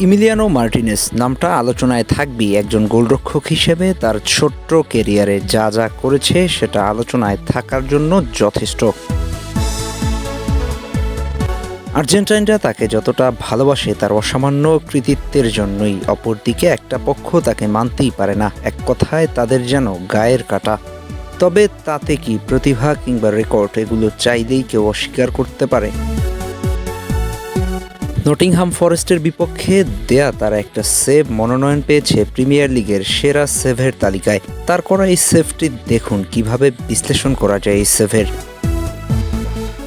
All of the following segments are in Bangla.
ইমিলিয়ানো মার্টিনেস নামটা আলোচনায় থাকবেই। একজন গোলরক্ষক হিসেবে তার ছোট্ট কেরিয়ারে যা যা করেছে সেটা আলোচনায় থাকার জন্য যথেষ্ট। আর্জেন্টাইনরা তাকে যতটা ভালোবাসে তার অসামান্য কৃতিত্বের জন্যই, অপরদিকে একটা পক্ষ তাকে মানতেই পারে না। এক কথায় তাদের যেন গায়ের কাটা। তবে তাতে কি প্রতিভা কিংবা রেকর্ড এগুলো চাইলেই কেউ অস্বীকার করতে পারে? নটিংহাম ফরেস্টের বিপক্ষে দেয়া তার একটা সেভ মনোনয়ন পেয়েছে প্রিমিয়ার লিগের সেরা সেভের তালিকায়। তার করা এই সেভটি দেখুন কীভাবে বিশ্লেষণ করা যায় এই সেভের।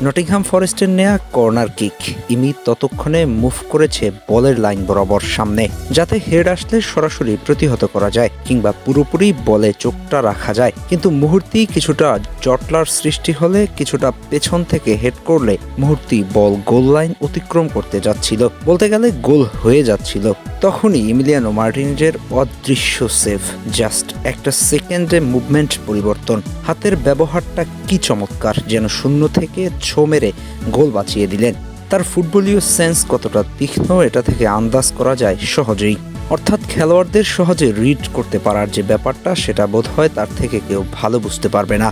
নটিংহাম ফরেস্টের নেয়া কর্নার কিক। ইমি ততক্ষণে মুভ করেছে বলের লাইন বরাবর সামনে, যাতে হেড আসলে সরাসরি প্রতিহত করা যায় কিংবা পুরোপুরি বলে চোখটা রাখা যায়। কিন্তু মুহূর্তেই কিছুটা জটলার সৃষ্টি হলে কিছুটা পেছন থেকে হেড করলে মুহূর্তেই বল গোল লাইন অতিক্রম করতে যাচ্ছিল। বলতে গেলে গোল হয়ে যাচ্ছিল। তখনই ইমিলিয়ানো মার্টিনেজের অদৃশ্য সেভ, জাস্ট একটা সেকেন্ডে মুভমেন্ট পরিবর্তন। হাতের ব্যবহারটা কি চমৎকার, যেন শূন্য থেকে ছো মেরে গোল বাঁচিয়ে দিলেন। তার ফুটবলীয় সেন্স কতটা তীক্ষ্ণ, এটা থেকে আন্দাজ করা যায় সহজেই। অর্থাৎ খেলোয়াড়দের সহজে রিড করতে পারার যে ব্যাপারটা, সেটা বোধ হয় তার থেকে কেউ ভালো বুঝতে পারবে না।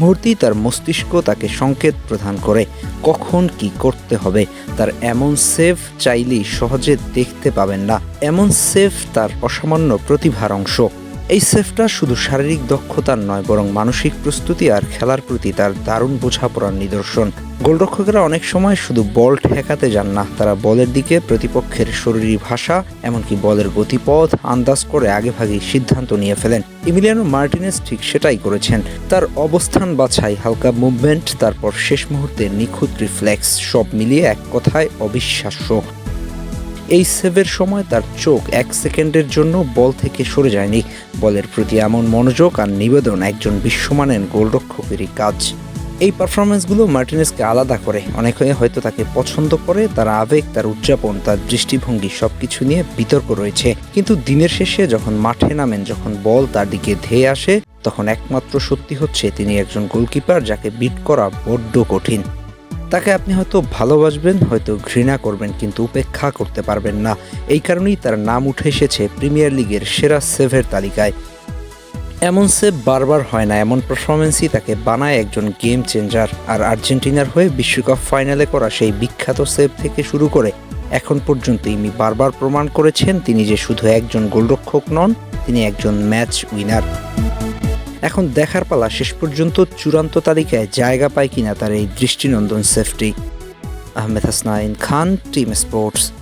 মুহূর্তেই তার মস্তিষ্ক তাকে সংকেত প্রদান করে কখন কি করতে হবে। তার এমন সেভ চাইলেই সহজে দেখতে পাবেন না। এমন সেফ তার অসামান্য প্রতিভার অংশ। এই সেফটা শুধু শারীরিক দক্ষতার নয়, বরং মানসিক প্রস্তুতি আর খেলার প্রতি তার দারুণ বোঝাপড়ার নিদর্শন। গোলরক্ষকেরা অনেক সময় শুধু বল ঠেকাতে যান না, তারা বলের দিকে প্রতিপক্ষের শরীরী ভাষা, এমনকি বলের গতিপথ, আন্দাজ করে আগেভাগেই সিদ্ধান্ত নিয়ে ফেলেন। ইমিলিয়ানো মার্টিনেস ঠিক সেটাই করেছেন। তার অবস্থান বাছাই, হালকা মুভমেন্ট, তারপর শেষ মুহূর্তে নিখুঁত রিফ্লেক্স, সব মিলিয়ে এক কথায় অবিশ্বাস্য। এই সেভের সময় তার চোখ এক সেকেন্ডের জন্য বল থেকে সরে যায়নি। বলের প্রতি এমন মনোযোগ আর নিবেদন একজন বিশ্বমানের গোলরক্ষকেরই কাজ। এই পারফরমেন্সগুলো মার্টিনেসকে আলাদা করে। অনেকে হয়তো তাকে পছন্দ করে, তার আবেগ, তার উদযাপন, তার দৃষ্টিভঙ্গি সবকিছু নিয়ে বিতর্ক রয়েছে। কিন্তু দিনের শেষে যখন মাঠে নামেন, যখন বল তার দিকে ধেয়ে আসে, তখন একমাত্র সত্যি হচ্ছে তিনি একজন গোলকিপার যাকে বিট করা বড্ড কঠিন। তাকে আপনি হয়তো ভালোবাসবেন, হয়তো ঘৃণা করবেন, কিন্তু উপেক্ষা করতে পারবেন না। এই কারণেই তার নাম উঠে এসেছে প্রিমিয়ার লিগের সেরা সেভের তালিকায়। এমন সেভ বারবার হয় না, এমন পারফরমেন্সই তাকে বানায় একজন গেম চেঞ্জার আর আর্জেন্টিনার হয়ে বিশ্বকাপ ফাইনালে করা সেই বিখ্যাত সেভ থেকে শুরু করে এখন পর্যন্ত ইনি বারবার প্রমাণ করেছেন, তিনি যে শুধু একজন গোলরক্ষক নন, তিনি একজন ম্যাচ উইনার এখন দেখার পালা শেষ পর্যন্ত চূড়ান্ত তালিকায় জায়গা পায় কিনা তার এই দৃষ্টিনন্দন safety. Ahmed Hasnain Khan, team sports.